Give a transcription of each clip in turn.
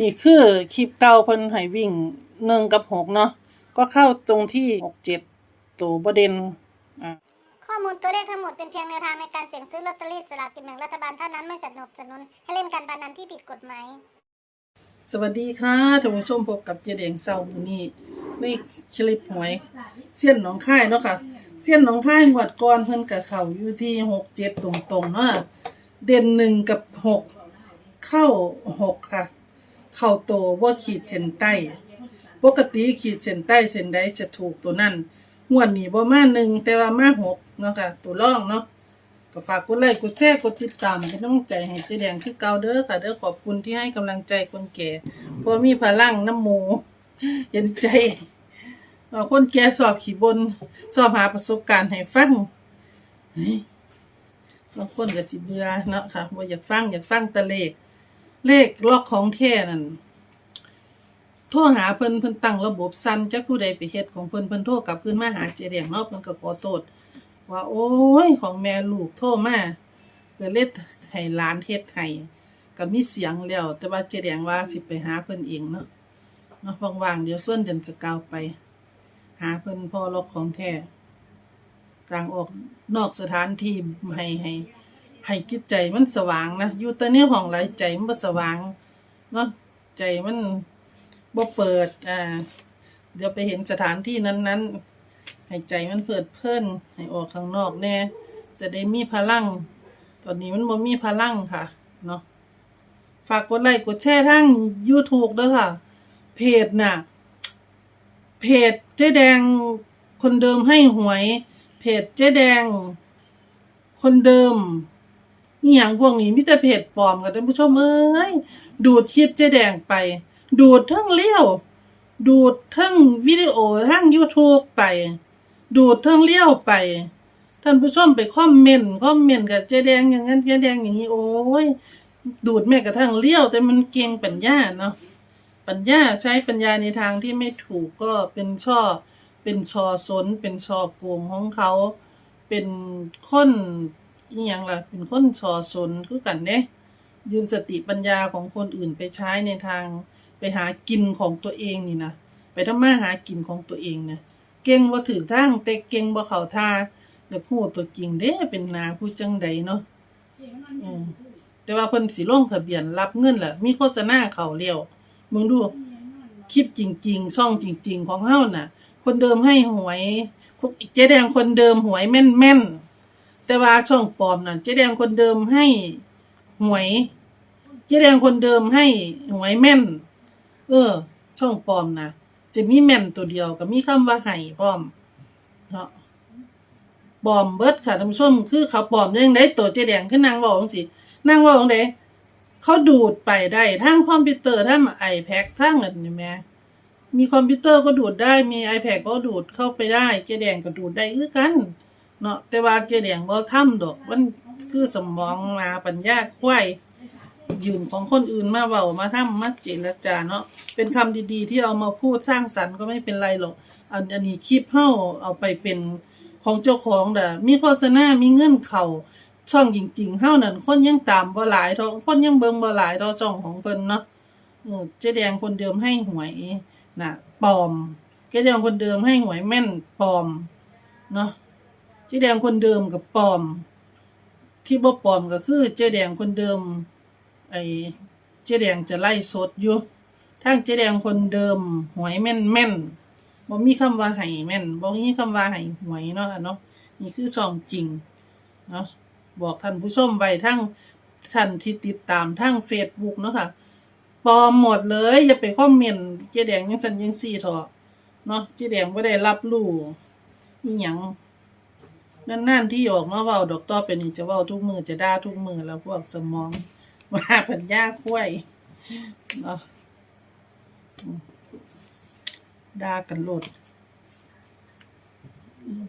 นี่คือคลิปเก่าเพิ่นให้วิ่งหนึ่งกับหกเนาะก็เข้าตรงที่หกเจ็ดตัวประเด็นอ่าข้อมูลตัวเลขทั้งหมดเป็นเพียงแนวทางในการเสี่ยงซื้อลอตเตอรี่สลากกินแบ่งรัฐบาลเท่านั้นไม่สนับสนุนให้เล่นการพนันที่ผิดกฎหมาย สวัสดีค่ะท่านผู้ชมพบกับเจเดงเซามื้อนี้ในคลิปหวยเสี้ยนหนองค่ายเนาะค่ะเสี้ยนหนองค่ายงวดก่อนเพิ่นกับเขาอยู่ที่หกเจ็ดตรงๆเนาะเด่นหนึ่งกับหกเข้าหกค่ะ เข้าโตว่าขีดเส้นใต้ ปกติขีดเส้นใต้เส้นใดจะถูกตัวนั้นงวดนี้บ่มาหนึ่งแต่ว่ามาหกเนาะค่ะตัวรองเนาะก็ฝากกดไลค์กดแชร์กดติดตามเป็นกำลังใจให้เจ๊แดงคือเก่าเด้อค่ะเด้อขอบคุณที่ให้กำลังใจคนแก่เพราะมีพลังน้ำหมูเห็นใจเอ่อคนแก่สอบขี่บน สอบหาประสบการณ์ให้ฟังเฮ้ยบางคนก็สิเบื่อเนาะค่ะบ่อยากฟังอยากฟังตะเลข เลขล็อกของแท้นั่นโทรหาเพิ่นเพิ่นตั้งระบบสั้นจักผู้ใดไปเฮ็ดของเพิ่นเพิ่นโทรกลับคืนมาหาเจ๊แดงเนาะเพิ่นก็ขอโทษว่าโอ้ยของแม่ลูกโทรมาก็เล็ดให้หลานเฮ็ดให้ก็มีเสียงแล้ว แต่ว่าเจแดงว่าสิไปหาเพิ่นเองเนาะเนาะว่างๆเดี๋ยวส่วนเดือนจะกาวไป หาเพิ่นพ่อล็อกของแท้กลางออกนอกสถานที่ให้ให้ ให้จิตใจมันสว่างนะอยู่แต่ในห้องหลใจมันบ่สว่างเนาะใจมันบ่เปิดอ่าเดี๋ยวไปเห็นสถานที่นั้นๆให้ใจมันเพิดเพลินให้ออกข้างนอกแน่จะได้มีพลัง ตอนนี้มันบ่มีพลังค่ะเนาะฝากกดไลค์กดแชร์ทั้ง YouTube ด้วยค่ะ เพจน่ะ เพจเจ๊แดงคนเดิมให้หวย เพจเจ๊แดง คนเดิม นี่อย่างพวกนี้มิแต่เพจปลอมกับท่านผู้ชมเอ้ยดูดคลิปเจ๊แดงไป ดูดทั้งเลี้ยว ดูดทั้งวิดีโอทั้ง YouTube ไป ดูดทั้งเลี้ยวไป ท่านผู้ชมไปคอมเมนต์คอมเมนต์กับเจ๊แดงอย่างนั้นเจ๊แดงอย่างนี้โอ้ยดูดแม้กระทั่งเลี้ยว แต่มันเก่งปัญญาเนาะปัญญาใช้ปัญญาในทางที่ไม่ถูกก็เป็นช่อเป็นชอสนเป็นชอโกงของเขา เป็นคน อหย่างล่ะเป็นคนชอสนคือกันเด้ยืมสติปัญญาของคนอื่นไปใช้ในทางไปหากินของตัวเองนี่นะไปทำมาหากินของตัวเองเนี่ยเก่งบ่าถือทางแต่เก่งบ่าเขาท่าอยากฮู้ตัวจริงเด้เป็นนาผู้จังใดเนาะแต่ว่าเพิ่นสิลงทะเบียนรับเงินแหละมีโฆษณาเข้าแล้วมึงดูคลิปจริงๆช่องจริง ๆ ของเฮาน่ะ คนเดิมให้หวยเจ๊แดงคนเดิมหวยแม่นๆ แต่ว่าช่องปลอมน่ะเจ๊แดงคนเดิมให้หวย เจ๊แดงคนเดิมให้หวยแม่น เออ ช่องปลอมนะจะมีแม่นตัวเดียวกับมีคำว่าไห้พร้อมเนาะปลอมเบิดค่ะท่านผู้ชมคือเขาปลอมยังไดตัวเจแดงคือนางเว้าจังซี่นางว้าจังไดเขาดูดไปได้ทั้งคอมพิวเตอร์ทั้ง iPad ทั้งอันนี้แหม่มีคอมพิวเตอร์ก็ดูดได้มี iPad ก็ดูดเข้าไปได้ เจแดงก็ดูดได้คือกัน เนาะแต่ว่าเจแดงบ่ทำดอกมันคือสมองมาปัญญาควายยืมของคนอื่นมาเว้ามาทำมาเจรจาเนาะเป็นคำดีๆ ที่เอามาพูดสร้างสรรค์ก็ไม่เป็นไรหรอกอันอันนี้คลิปเฮาเอาไปเป็นของเจ้าของเด้อมีโฆษณา มีเงินเข้าช่องจริงๆเฮานั่นคนยังตามบ่หลายเท่าคนยังเบิ่งบ่หลายเท่าช่องของเพิ่นเนาะเออเจ๊แดงคนเดิมให้หวยน่ะปลอมเจ๊แดงคนเดิมให้หวยแม่นปลอมเนาะ เจ๊แดงคนเดิมกับปลอม ที่บ่ปลอมก็คือเจ๊แดงคนเดิม ไอ้เจ๊แดงจะไล่สดอยู่ทางเจ๊แดงคนเดิม หวยแม่นแม่นบ่มีคำว่าไห้แม่นบ่มีคำว่าไห้หวยเนาะค่ะเนาะนี่คือช่องจริงเนาะบอกท่านผู้ชมไว้ทั้งท่านที่ติดตามทั้ง Facebook เนาะค่ะปลอมหมดเลย อย่าไปคอมเมนต์เจ๊แดงยังสั่นยังซี่เถอะเนาะเจ๊แดงบ่ได้รับรู้อีหยัง นั่นๆที่ออกมาเว้าดอกต่อไปนี่จะเว้าทุกมือจะด่าทุกมือแล้วพวกสมองมาพันยาคุ้ยเนาะด่ากันโลด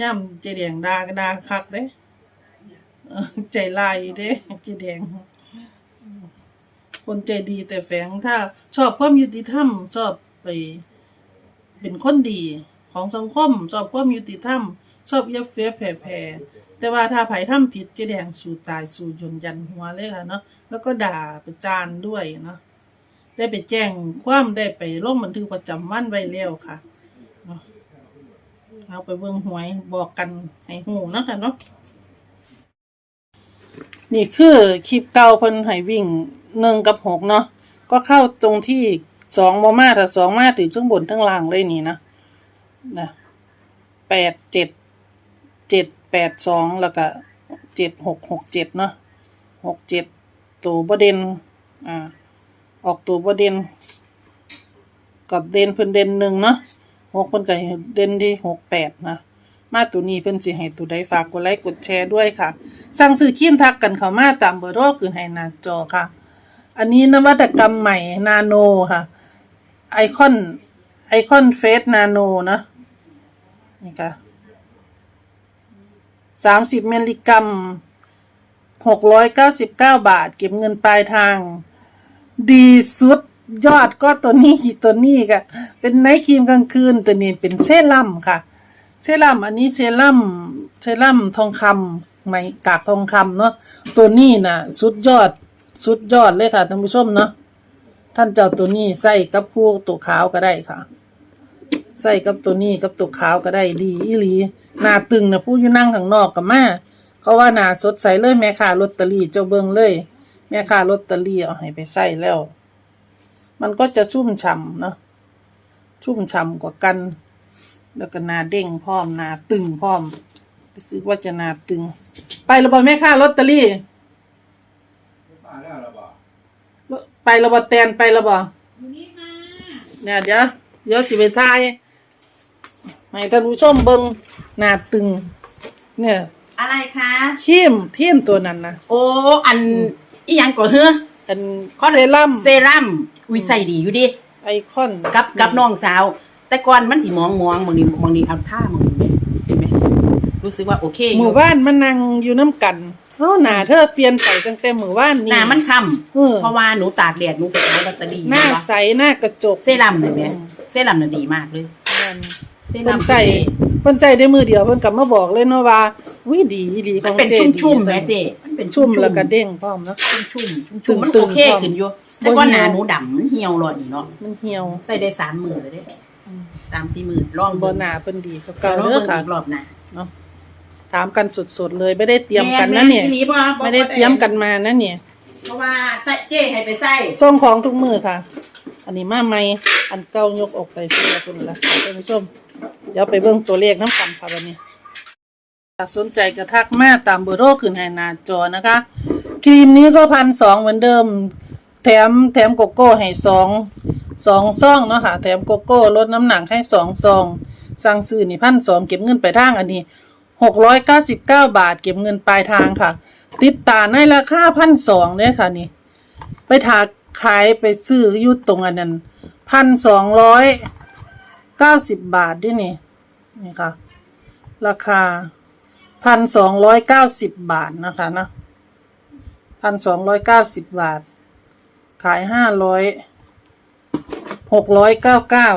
ย่ำเจแดงด่าก็ด่าคักเด้ใจลายเด้เจแดง คนใจดีแต่แฝงถ้า ชอบความยุติธรรมชอบไป เป็นคนดีของสังคม ชอบความยุติธรรม ชอบเยับเฟียแผ่แผ่แต่ว่าถ้าไผทำผิดเจ๊แดงสู่ตายสู่ยนยันหัวเลยค่ะเนาะแล้วก็ด่าประจานด้วยเนาะได้ไปแจ้งความได้ไปลงบันทึกประจำวันไว้แล้วค่ะเนาะเอาไปเบิ่งหวยบอกกันให้หูเนาะคะเนาะนี่คือคลิปเก่าเพิ่นให้วิ่งหนึ่งกับหกเนาะก็เข้าตรงที่สองมามาถ้าสองมาถึงทั้งบนทั้งล่างเลยนี่นะนะแปดเจ็ด เจ็ดแปดสองแล้วก็เจ็ดหกหกเจ็ดเนาะหกเจ็ดตัวประเด็นอ่าออกตัวประเด็นกับเด่นเพิ่นเด่นหนึ่งเนาะหกเพิ่นก็เด่นที่หกแปดนะมาตัวนี้เพิ่นสิให้ตัวใดฝากกดไลค์กดแชร์ด้วยค่ะ สั่งซื้อครีมทักกันเข้ามาตามเบอร์โทรคือให้หน้าจอค่ะ อันนี้นวัตกรรมใหม่นาโนค่ะ ไอคอนไอคอนเฟสนาโนนะนี่ค่ะ สามสิบมิลลิกรัมหกร้อยเก้าสิบเก้าบาท เก็บเงินปลายทาง ดีสุดยอดก็ตัวนี้ตัวนี้ค่ะ เป็นไนท์ครีมกลางคืนตัวนี้เป็นเซรั่มค่ะ เซรั่มอันนี้เซรั่มเซรั่มทองคำไหมกากทองคำเนาะตัวนี้น่ะสุดยอดสุดยอดเลยค่ะท่านผู้ชมเนาะท่านเจ้าตัวนี้ใส่กับคู่ตัวขาวก็ได้ค่ะ ใส่กับตัวนี้กับตัวขาวก็ได้ดีอีหลีหน้าตึงนะผู้อยู่นั่งข้างนอกกับมาเขาว่าหน้าสดใสเลยแม่ค้าลอตเตอรี่เจ้าเบิงเลย แม่ค้าลอตเตอรี่เอาให้ไปใส่แล้ว มันก็จะชุ่มฉ่ำเนาะชุ่มฉ่ำกว่ากัน แล้วก็หนาเด้งพร้อมหนาตึงพร้อมรู้สึกว่าจะหนาตึง ไปและบ่แม่ค้าลอตเตอรี่ มาแล้วเหรอบ่ไปและบ่แตนไปและบ่เนี่ยเดี๋ยวเดี๋ยวสิไปทาย ให้ท่านผู้ชมเบิ่งหนาตึง เนี่ยอะไรคะทีมทีมตัวนั้นนะโอ้อันอีหยังก่อเฮ้ออันเซรั่มเซรั่มอุ้ยใส่ดีอยู่ดิไอคอนกับกับน้องสาว แต่ก่อนมันสิมองมองบางทีบางทีเอาท่ามองนี้เห็นไหมรู้สึกว่าโอเคอหมู่ยู่บ้านมันนั่งอยู่น้ำกันเฮาหน้าเธอเปลี่ยนไปตั้งแต่หมู่บ้านหนี่น้ามันคเออำเพราะว่าหนูตากแดดหนูไปขายลอตเตอรี่หน้าว่าใสหน้ากระจกเซรั่มเนี่ยแม่เซรั่มน่ะดีมากเลย นั่นเซเพิ่รั่นมใส่เพิ่นใส่ได้มือเดียวเพิ่นกลับมาบอกเลยเนาะว่าวิดีดีขมัอนงเป็นเจชุ่มชุ่มๆดีแม่เจมันเป็นชุ่มแล้วก็เด้งพร้อมเนาะ ชุ่มชุ่มๆชุ่มๆมันตึงๆโอเคขึ้นอยู่พร้อมแต่ก่อนหน้าหนูดำมันเหี่ยวหลอดนี่เนาะมันเหี่ยวใส่ได้สามมือเลยเด้สามสี่มือลองบ่เบิ่งหน้าเพิ่นดีกว่าเก่าเก่าเด้เด้ออค่ะค่ะรอบหน้าเนาะถามกันสดๆเลยไม่ได้เตรียมกันนะเนี่ยแม่อีหลีบ่บ่ไม่ได้เตรียมกันมานะเนี่ยเพราะว่าใส่เจ้ให้ไปใส่ ส่งของทุกมือค่ะ อันนี้มาใหม่อันเก่ายกออกไปเพื่อคุณละค่ะท่านผู้ชม เดี๋ยวไปเบิ่งตัวเลขน้ำกันค่ะวันนี้สนใจกระทักมาตามเบอร์โทรขึ้นให้หน้าจอนะคะ ครีมนี้ก็พันสองเหมือนเดิม แถมแถมโกโก้ให้สองสองซองเนาะค่ะแถมโกโก้ลดน้ำหนักให้สองซอง สั่งซื้อนี่พันสองเก็บเงินไปลายทางอันนี้หกร้อยเก้าสิบเก้าบาทเก็บเงินปลายทางค่ะ ติดตาในราคาพันสองเนี่ยค่ะนี่ ไปถากขายไปซื้ออยู่ตรงอันนั้นพันสองร้อย เก้าสิบบาทด้วยนี่นี่ค่ะ ราคาพันสองร้อยเก้าสิบบาทนะคะนะพันสองร้อยเก้าสิบบาท ขายห้าร้อยหกร้อยเก้าเก้า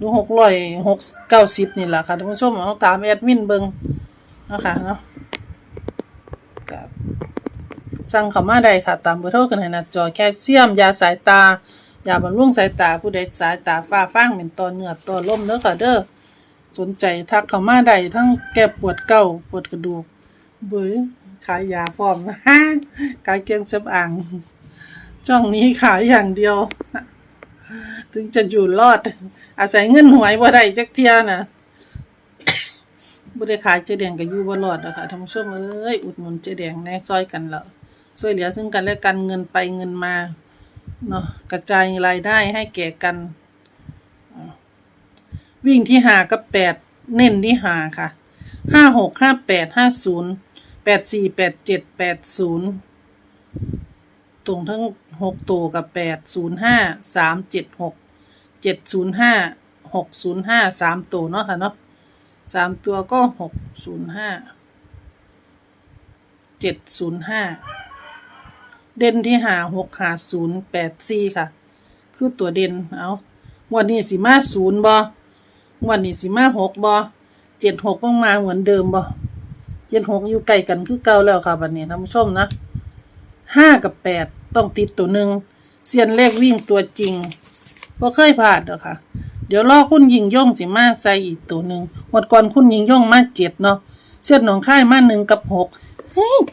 ดูหกร้อยหกเก้าสิบนี่แหละค่ะท่านผู้ชมเอาตามแอดมินเบิงนะคะเนาะกับสั่งเข้ามาได้ค่ะ ตามเบอร์โทรกันให้น้าจอแคลเซียม ยาสายตา ยาบำรุงสายตาผู้ใดสายตาฝ้าฟางเป็นตอเนื้อตอล่มเด้อค่ะเด้อสนใจทักเข้ามาได้ทั้งแก้ปวดเก้าปวดกระดูก เบื้อขายยาพร้อมนะฮะขายเครื่องสำอางช่องนี้ขายอย่างเดียว ถึงจะอยู่รอด อาศัยเงินหวยบ่ได้จักเทียนะบ่ได้ขายเจแดงก็อยู่บ่รอดนะคะท่านผู้ชมเอ้ยอุดหนุนเจแดงแน่ซอยกันแล้วช่วยเหลือซึ่งกันและกันเงินไปเงินมา เนาะกระจายรายได้ให้แก่กัน วิ่งที่หากับแปดเน้นที่หาค่ะห้าหกห้าแปดห้าศูนย์แปดสี่แปดเจ็ดแปดศูนย์ตรงทั้งหกตัวกับแปดศูนย์ห้าสามเจ็ดหกเจ็ดศูนย์ห้าหกศูนย์ห้าสามตัวเนาะค่ะเนาะสามตัวก็หกศูนย์ห้าเจ็ดศูนย์ห้า เด่นที่หาหกหาศูนย์แปดสี่ค่ะ คือตัวเด่นเอาวันนี้สิมาศูนย์บอวันนี้สิมาหกบอเจ็ดหกต้องมาเหมือนเดิมบอเจ็ดหกอยู่ใกล้กันคือเก่าแล้วค่ะบัดนี้ท่านผู้ชมนะห้ากับแปดต้องติดตัวหนึ่งเซียนเลขวิ่งตัวจริงบ่เคยพลาดหรอกค่ะ เดี๋ยวรอคุณยิงย่งสิมาใส่อีกตัวหนึ่งหมดก่อนคุณยิงย่งมาเจ็ดเนาะเส้นหนองค่ายมาหนึ่งกับหก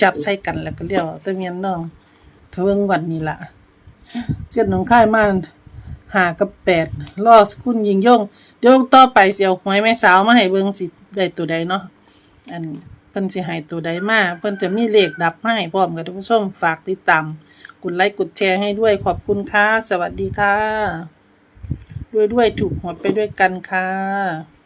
จับใส่กันแล้วก็เรียกตะเมียนน้อง เทิงวันนี้ละเส้นหนองค่ายมาหากับแปดรอคุณยิงย่งเดี๋ยวต่อไปเสียวหวยแม่สาวมาให้เบิ่งสิได้ตัวใดเนาะอันเพิ่นสิให้ตัวใดมาเพิ่นจะมีเลขดับให้พร้อมกับท่านผู้ชมฝากติดตามกดไลค์กดแชร์ให้ด้วยขอบคุณค่ะ สวัสดีค่ะ ด้วยด้วยถูกหวดไปด้วยกันค่ะ